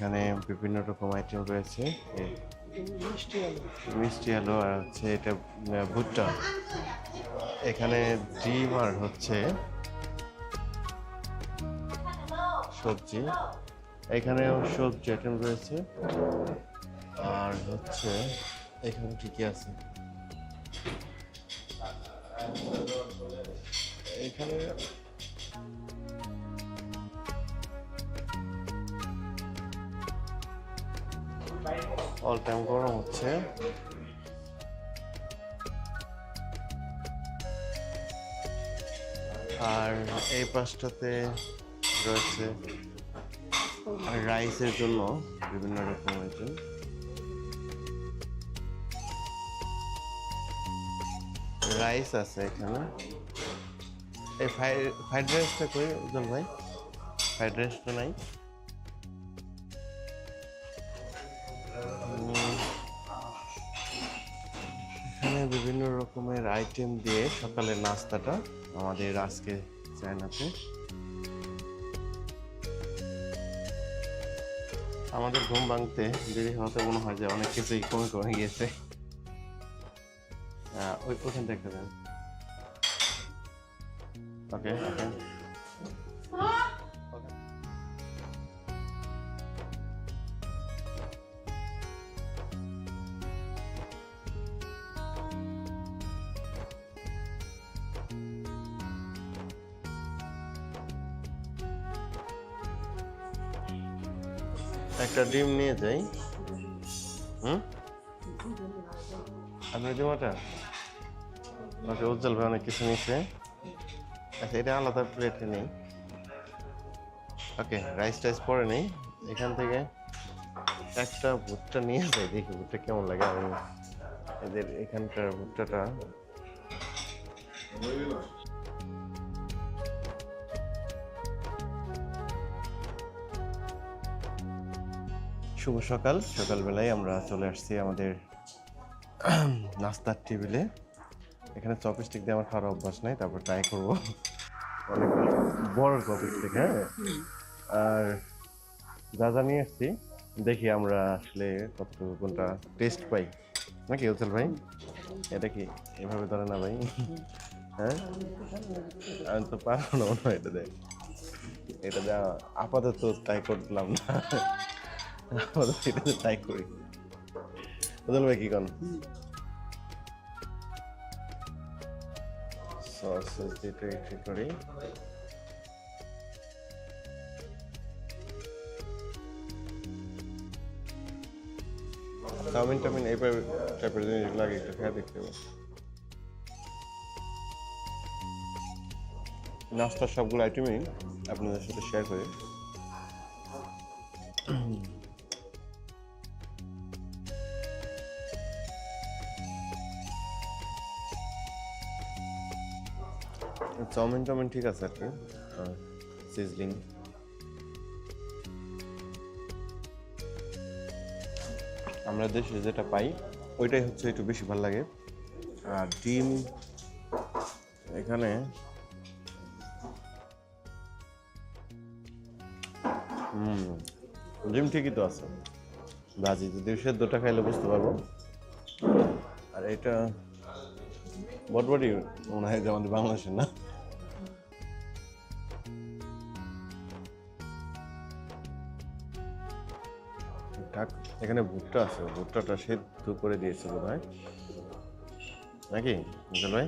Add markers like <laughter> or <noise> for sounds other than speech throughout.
এখানে বিভিন্ন রকম আইটেম রয়েছে। মিষ্টি আলু। আর হচ্ছে এটা ভুট্টা। এখানে ডিম আর হচ্ছে সবজি। এখানেও সবজি আইটেম রয়েছে। আর হচ্ছে এখানে কি কি আছে? এখানে অল টাইম গরম হচ্ছে। আর এই পাশটাতে রয়েছে রাইসের জন্য বিভিন্ন রকম আইটেম। রাইস আছে এখানে। এই ফ্রাইড রাইসটা কই, উজ্জ্বল ভাই? ফ্রাইড রাইসটা নাই। বিভিন্ন রকমের আইটেম দিয়ে সকালের নাস্তাটা আমাদের আজকে চায়নাতে। আমাদের ঘুম ভাঙতে দেরি হতে মনে হয় যে অনেক কিছুই কমে কমে গিয়েছে। ওই ওখানটা একটা দেন ওকে ওকে একটা ডিম নিয়ে যাই। হুম? আপনার ডিমাটা ওকে উজ্জ্বল ভাই অনেক কিছু নিচ্ছে আচ্ছা এটা আলাদা প্লেটে নেই। ওকে রাইস টাইস পরে নেই। এখান থেকে একটা ভুট্টা নিয়ে যাই। দেখি ভুট্টা কেমন লাগে আমি এদের এখানকার ভুট্টাটা। শুভ সকাল। সকালবেলায় আমরা চলে আসছি আমাদের <clears throat> নাস্তার টেবিলে। এখানে চপস্টিক দিয়ে আমার খাওয়ার অভ্যাস নাই, তারপর ট্রাই করব। অনেক বড় চপস্টিক হ্যাঁ? আর যা যা নিয়ে এসছি দেখি আমরা আসলে কতটুকু কোনটা টেস্ট পাই। নাকি উজ্জ্বল ভাই? এটা কি? এভাবে ধরে না ভাই? হ্যাঁ? আমি তো পারব না এটা দেখ এটা দেওয়া আপাতত ট্রাই করলাম না। আপাতত এটা ট্রাই করি উজ্জ্বল ভাই কি কন? সসেস দিয়ে একটু চাউমিন টাউমিন এই টাইপের জিনিসগুলো আগে একটু খেয়ে দেখতে হবে। নাস্তার সবগুলো আইটেমই আপনাদের সাথে শেয়ার করি। চাউমিন টাউমিন ঠিক আছে আর কি। সিজলিং আমরা দেশে যেটা পাই, ওইটাই হচ্ছে একটু বেশি ভালো লাগে। আর ডিম, এখানে হুম, ডিম ঠিকই তো আছে। ভাজি যদি সেদ্ধটা খাইলে বুঝতে পারব। আর এটা বটবটি মনে হয় যে আমাদের বাংলাদেশের না। এখানে ভুট্টা আছে, ভুট্টাটা সেদ্ধ করে দিয়েছে বোধ হয় নাকি ভাই?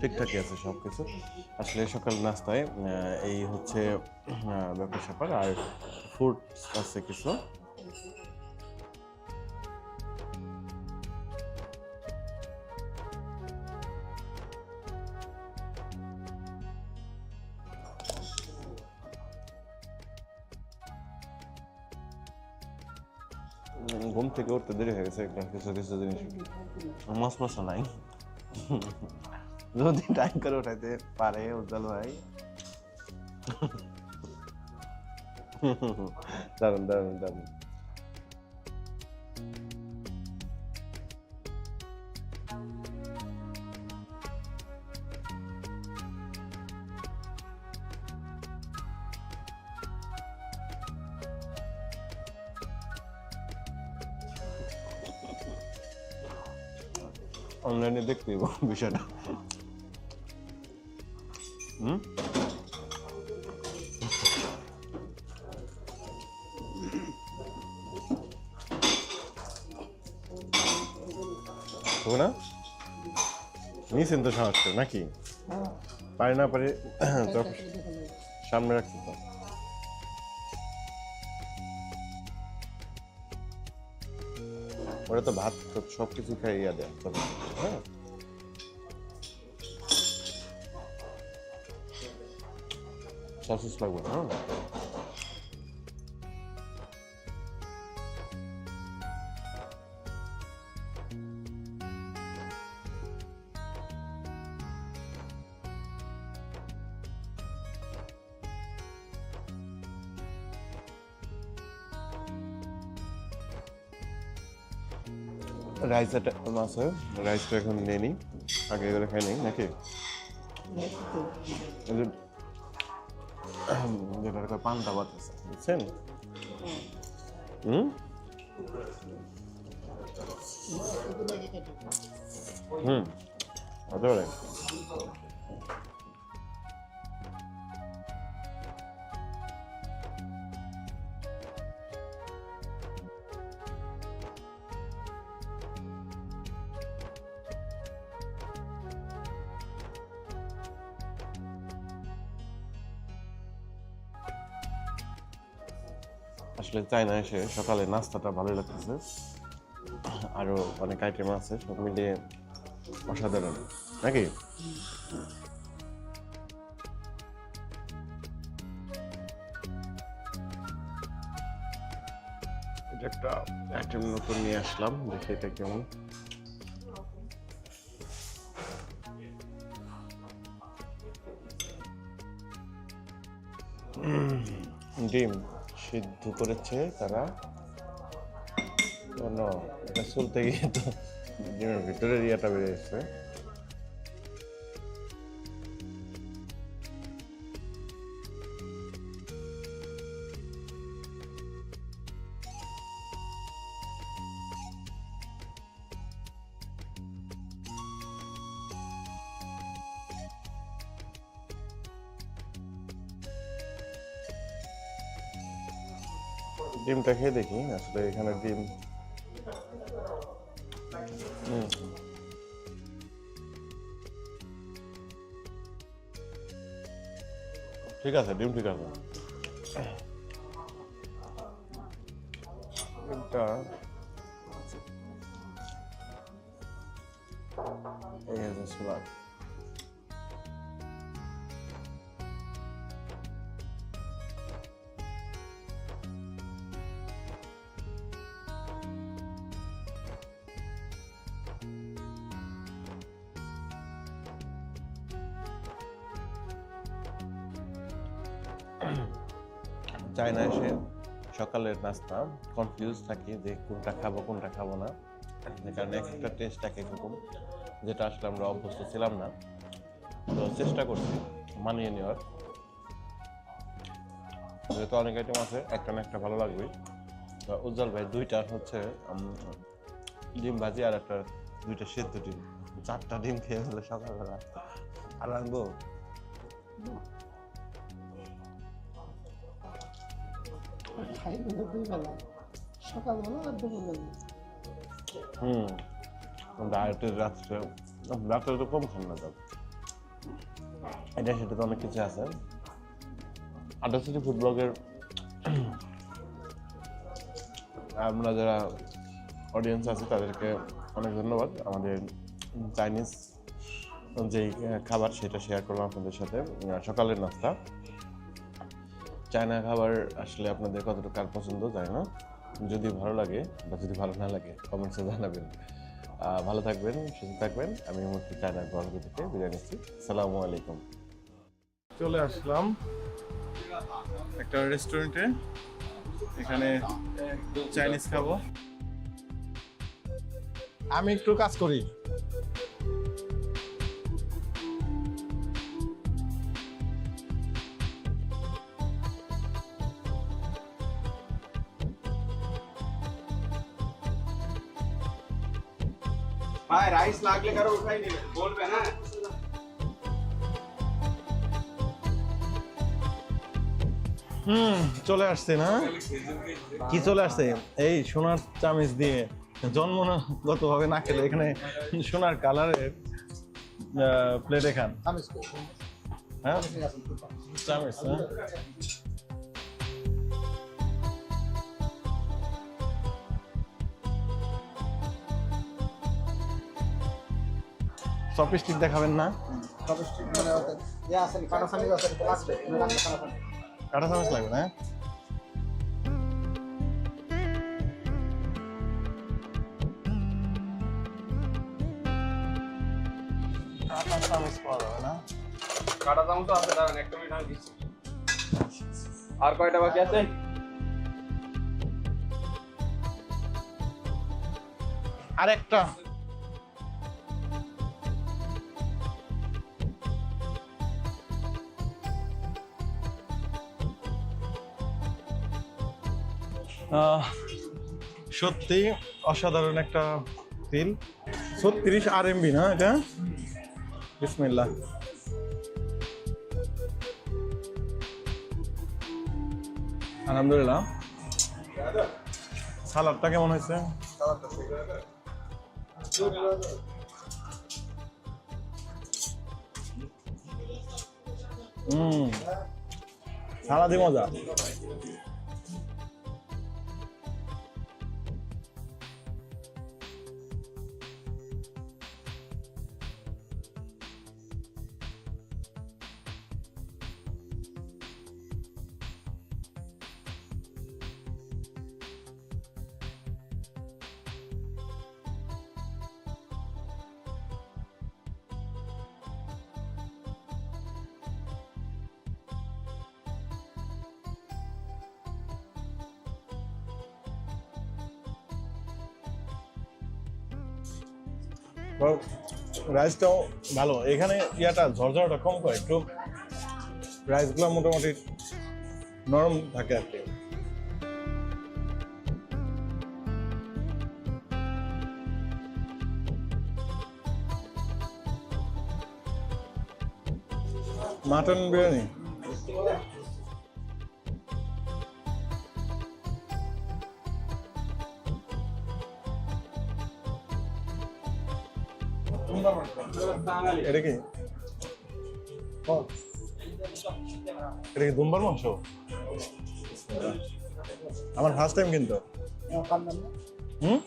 ঠিকঠাকই আছে সব কিছু আসলে সকাল নাস্তায় এই হচ্ছে ব্যাপার স্যাপার আর ফুড আছে কিছু। একদম কিছু কিছু জিনিস। মস মাছও নাই। যদি টাইম করে উঠাইতে পারে, উজ্জ্বল ভাই। দারুণ দারুণ দারুণ অনলাইনে দেখতে বিষয়টা। হুম? হবে না নিয়েছেন তো নাকি? পারে না পারে তো সামনে রাখছি তো। ওরা তো ভাত সব কিছু খাইয়া দেয়। তো, হ্যাঁ সসেস লাগবে হ্যাঁ রাইস আছে রাইসটা এখন নিয়ে নিই। আগে করে খাই নিই, নাকি? যেটা পান্তা ভাত আছে, বুঝছেন? হুম? হুম আসলে চায়না এসে সকালে নাস্তাটা ভালো লাগতেছে। আরও অনেক আইটেম আছে, সব মিলিয়ে অসাধারণ। নাকি? এটা একটা আইটেম নতুন নিয়ে আসলাম, দেখি এটা কেমন। ডিম। সিদ্ধ করেছে তারা। এটা চলতে গিয়ে তো ভিতরের ইয়েটা বেড়ে গেছে। ডিমটা খেয়ে দেখি আসলে এখানে ডিম। ঠিক আছে ডিম ঠিক আছে। চায়না এসে সকালের নাস্তা কনফিউজ থাকি যে কোনটা খাব কোনটা খাব না। কারণ এক একটা টেস্ট এক এক রকম, যেটা আসলে আমরা অভ্যস্ত ছিলাম না। তো চেষ্টা করছি মানিয়ে নেওয়ার। যেহেতু অনেক আইটেম আছে, একটা না একটা ভালো লাগবে। উজ্জ্বল ভাই, দুইটা হচ্ছে ডিম ভাজি আর একটা দুইটা সেদ্ধ ডিম। চারটা ডিম খেয়ে ফেলে সকালবেলা। আর আনব খাই কিন্তু দুই বেলা সকালবেলা আর দুপুরবেলা হুম ডায়েটের রাত্রে রাত্রে তো কম খান না এটা সেটা তো অনেক কিছু আছে আড্ডা সিটি ফুড ব্লগের আমরা যারা অডিয়েন্স আছে তাদেরকে অনেক ধন্যবাদ আমাদের চাইনিজ যে খাবার সেটা শেয়ার করলাম আপনাদের সাথে সকালের নাস্তা চায়না খাবার আসলে আপনাদের কতটুকু কার পছন্দ জানি না। যদি ভালো লাগে বা যদি ভালো না লাগে কমেন্টসে জানাবেন। ভালো থাকবেন সুস্থ থাকবেন। আমি মূর্তি চায়না গল্প থেকে বিদায় নিচ্ছি। সালামু আলাইকুম। চলে আসলাম একটা রেস্টুরেন্টে। এখানে চাইনিজ খাব। আমি একটু কাজ করি। ভাই রাইস লাগলে কারও উঠাই নিবে বলবে হ্যাঁ হুম চলে আসছে না? কি চলে আসছে? এই সোনার চামিচ দিয়ে জন্মগত ভাবে না খেলে এখানে সোনার কালারের প্লেটে খান হ্যাঁ? চামিচ হ্যাঁ? চপস্টিক দেখাবেন না? কাটা চামচ লাগবে না কাটা চামচ পাওয়া যাবে না। কাটা দাম তো আছে দাঁড়ান একটা মিনিট আমি দিচ্ছি। আর কয়টা বাকি আছে? আরেকটা। সত্যি অসাধারণ একটা ফিল। ছত্রিশ আর এমবি না এটা? বিসমিল্লা আলহামদুলিল্লাহ। সালাদটা কেমন হয়েছে? হুম। সালাদি মজা। রাইসটাও ভালো। এখানে ইয়াটা, ঝরঝরটা কম করে, একটু রাইসগুলো মোটামুটি নরম থাকে আর কি। মাটন বিরিয়ানি? এটা কি? এটা কি দুম্বার মাংস? আমার ফার্স্ট টাইম কিন্তু। হুম?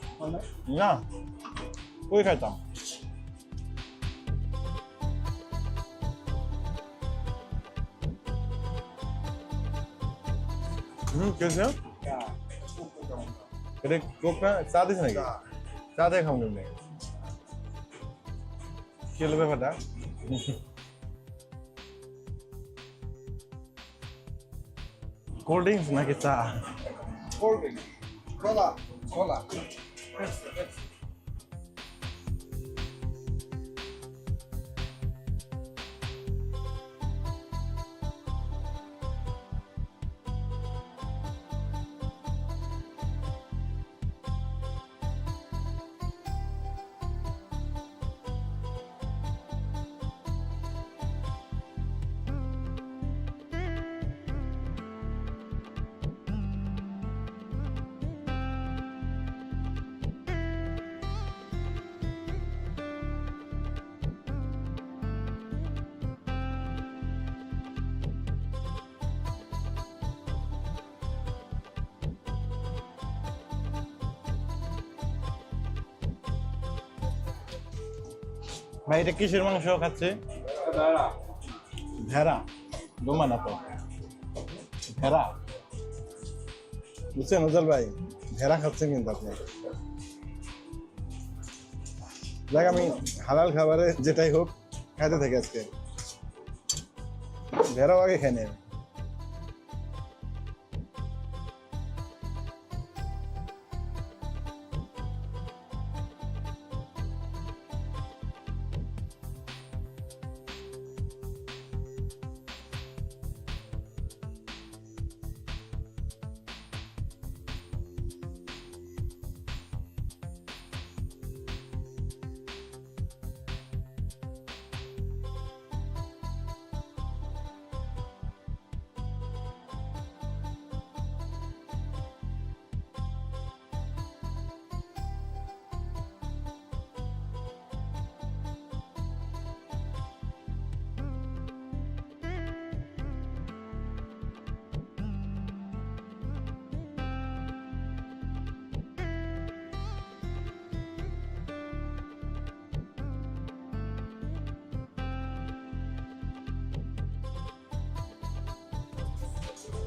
না। ওই খাইতাম? হুম কেছে এটা কোক না চা দিস নাকি? চা দিয়ে খাম কেমনি? কি হলো ব্যাপারটা? কোল্ড ড্রিঙ্কস নাকি চা? কোল্ড ড্রিঙ্কস কলা কোলা। ভাই এটা কিসের মাংস খাচ্ছে? ভেড়া। ডোমা না তো ভেড়া? বুঝছেন উজ্জ্বল ভাই? ভেড়া খাচ্ছেন কিন্তু আপনি। দেখ আমি হালাল খাবারে যেটাই হোক খাইতে থাকি আজকে। ভেড়াও আগে খাই নেই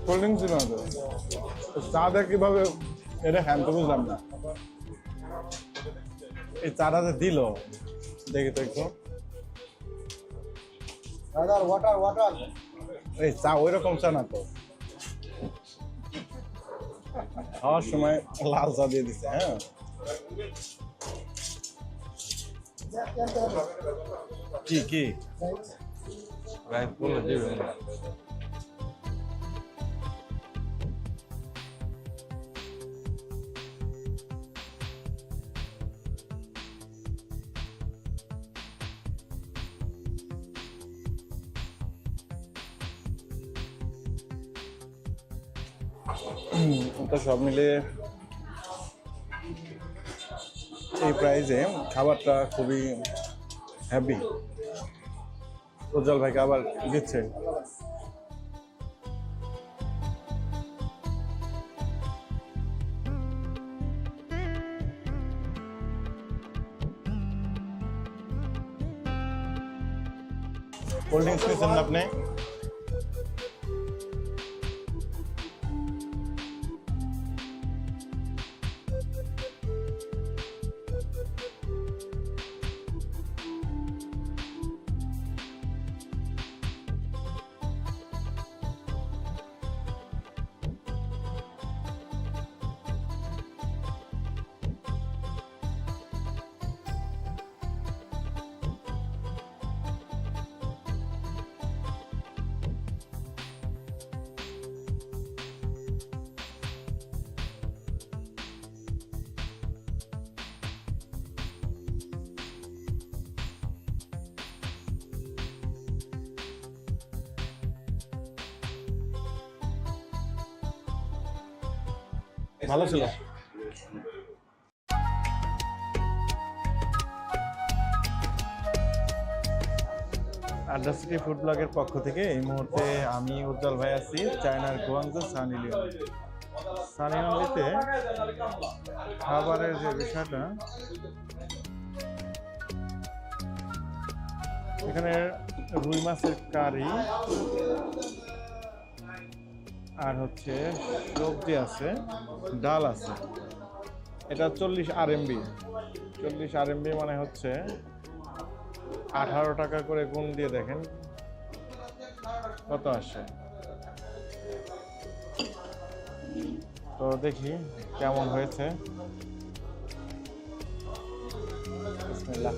কোল্ড ড্রিঙ্কস ছিল না তো। চাটা কীভাবে এটা হ্যান তো বুঝলাম না। এই চাটা যে দিল দেখি তো একটু। দাদা ওয়াটার ওয়াটার এই চা ওই রকম চা না তো। খাওয়ার সময় লাল চা দিয়ে দিছে হ্যাঁ। কি কি? রাইস বলে দিবে তো সব মিলে এই প্রাইজে খাবারটা খুবই হ্যাপি উজ্জ্বল ভাইকে আবার দিচ্ছে। কোল্ড ড্রিঙ্কস নিয়েছেন আপনি? ভালো ছিল। আড্ডা সিটি ফুড ব্লগের পক্ষ থেকে এই মুহূর্তে আমি উজ্জ্বল ভাই আছি চায়নার গোয়াংজো সানি লিওন সানি লিওনলিতে খাবারের যে বিষয়টা এখানে রুই মাছের কারি আর হচ্ছে সবজি আছে, ডাল আছে। এটা চল্লিশ আর এমবি চল্লিশ আর এমবি মানে হচ্ছে আঠারো টাকা করে গুণ দিয়ে দেখেন কত আসে। তো দেখি কেমন হয়েছে। বিসমিল্লাহ।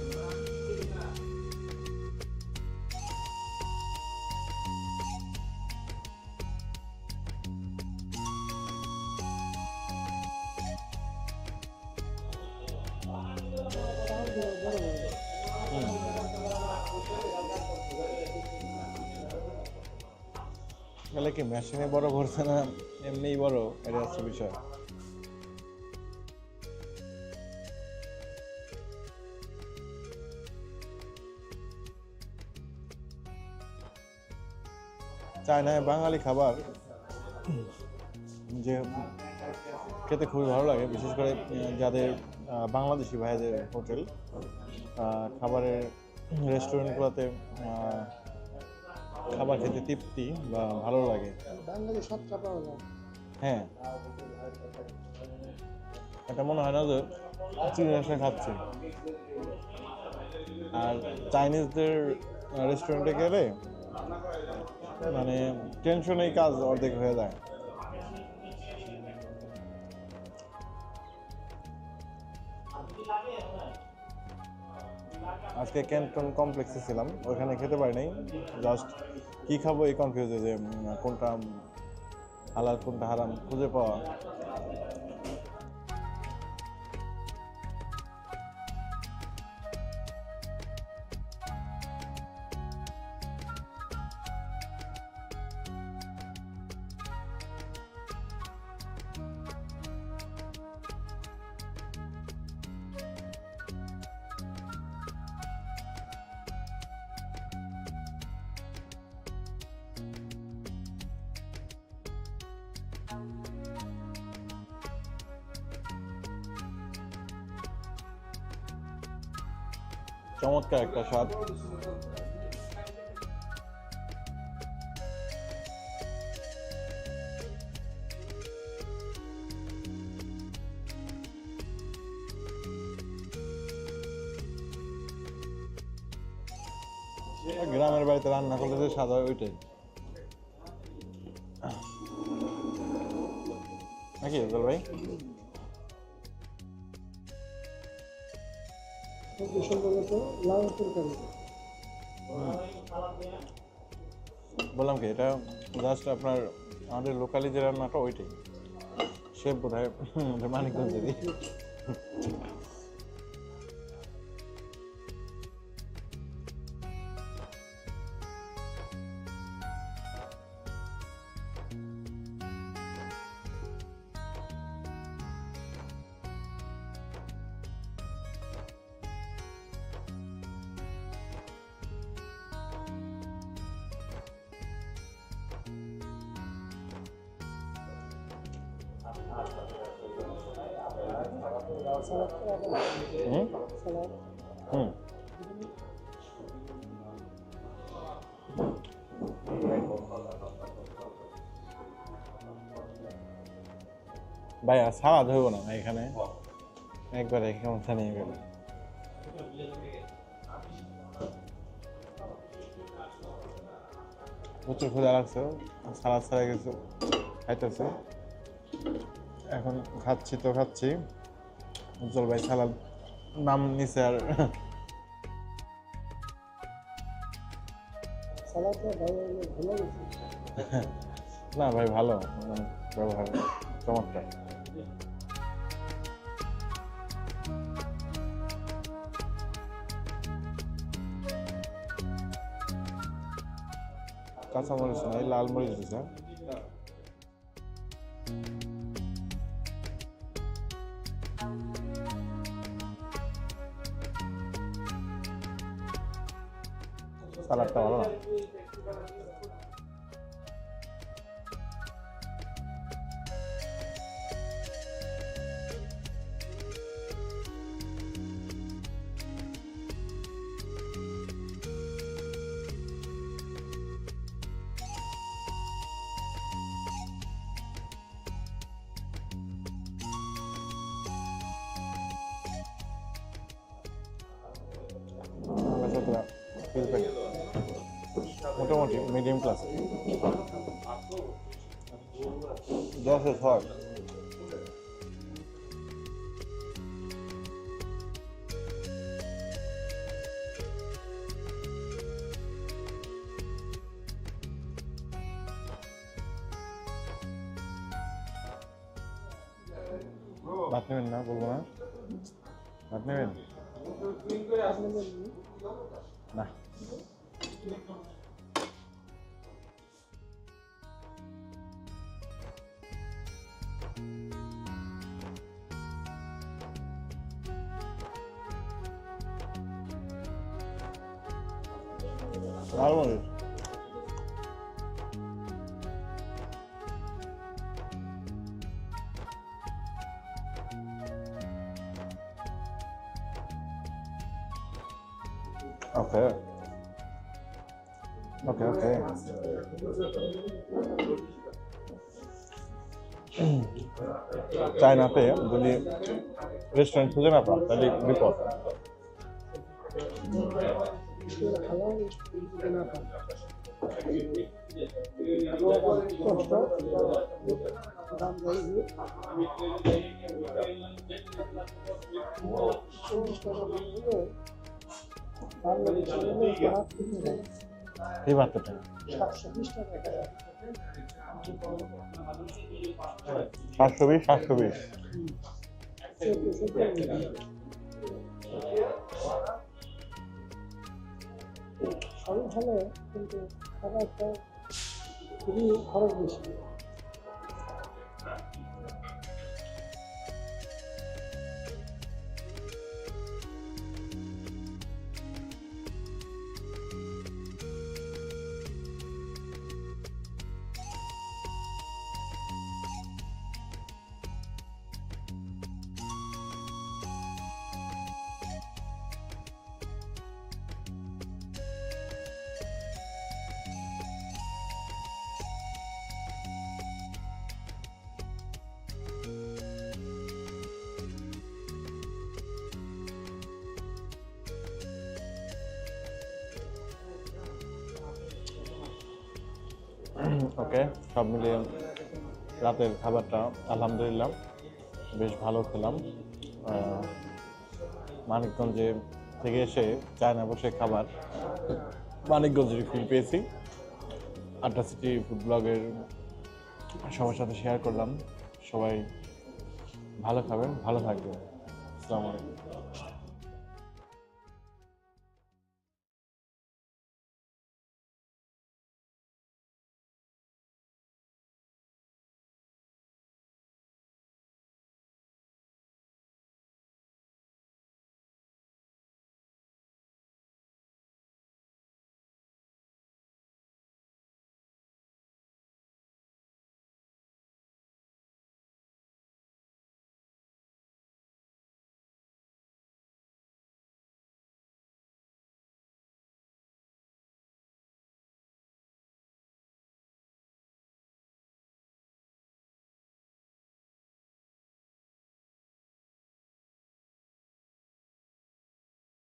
কি মেশিনে বড় করছে না এমনিই বড়? এটা হচ্ছে বিষয়। চায়নায় বাঙালি খাবার যে খেতে খুবই ভালো লাগে, বিশেষ করে যাদের বাংলাদেশি ভাইদের হোটেল খাবারের রেস্টুরেন্টগুলোতে খাবার খেতে তৃপ্তি বা ভালো লাগে। বাঙালি সাতটা পাওয়া যায়। হ্যাঁ। এটা মনে হয় না যে চিড়িয়া খাচ্ছি। আর চাইনিজদের রেস্টুরেন্টে গেলে মানে টেনশনেই কাজ অর্ধেক হয়ে যায়। আজকে ক্যান্টন কমপ্লেক্সে ছিলাম ওখানে খেতে পারি নাই জাস্ট কি খাব এই কনফিউজে যে কোনটা হালাল কোনটা হারাম খুঁজে পাওয়া। চমৎকার একটা স্বাদ। গ্রামের বাড়িতে রান্না করলে যে স্বাদ হয় ওইটাই। নাকি ভাই? বললাম কি এটা জাস্ট আপনার আমাদের লোকালি যে রান্নাটা ওইটাই। সে বোধ হয় মানিকগঞ্জেরই। ভাই, আর সালাদ হইব না এখানে। একবারে কেমন জানিয়ে গেল। প্রচুর ক্ষুদা লাগছে, সালাদ ছাড়া কিছু খাইতেছে। এখন খাচ্ছি তো খাচ্ছি। উজ্জ্বল ভাই সালাদ নাম নিছে আর। গেছে না ভাই, ভালো। ব্যবহার, চমৎকার। কাঁচা মরিচ নাই লাল মরিচ দিছে সালাদটা ভালো না? ভাত নেবেন না বলব না। ভাত নেবেন? না। রেস্টুরেন্ট খুঁজে না পান তাহলে বিপদ। খাওয়া কষ্ট দাম যাই চল্লিশ টাকা দাম হলে তার লাগে সেগুলো হাত কিনে দেয় এই ভাতটা সাতশো বিশ টাকা সাতশো বিশ সাতশো বিশ চোদ্দশো ওকে, সব মিলিয়ে রাতের খাবারটা আলহামদুলিল্লাহ বেশ ভালো খেলাম। মানিকগঞ্জে থেকে এসে চায়না বসে খাবার মানিকগঞ্জের ফিল পেয়েছি। আড্ডা সিটি ফুড ব্লগের সবার সাথে শেয়ার করলাম। সবাই ভালো খাবেন ভালো থাকবেন। আসসালামু আলাইকুম।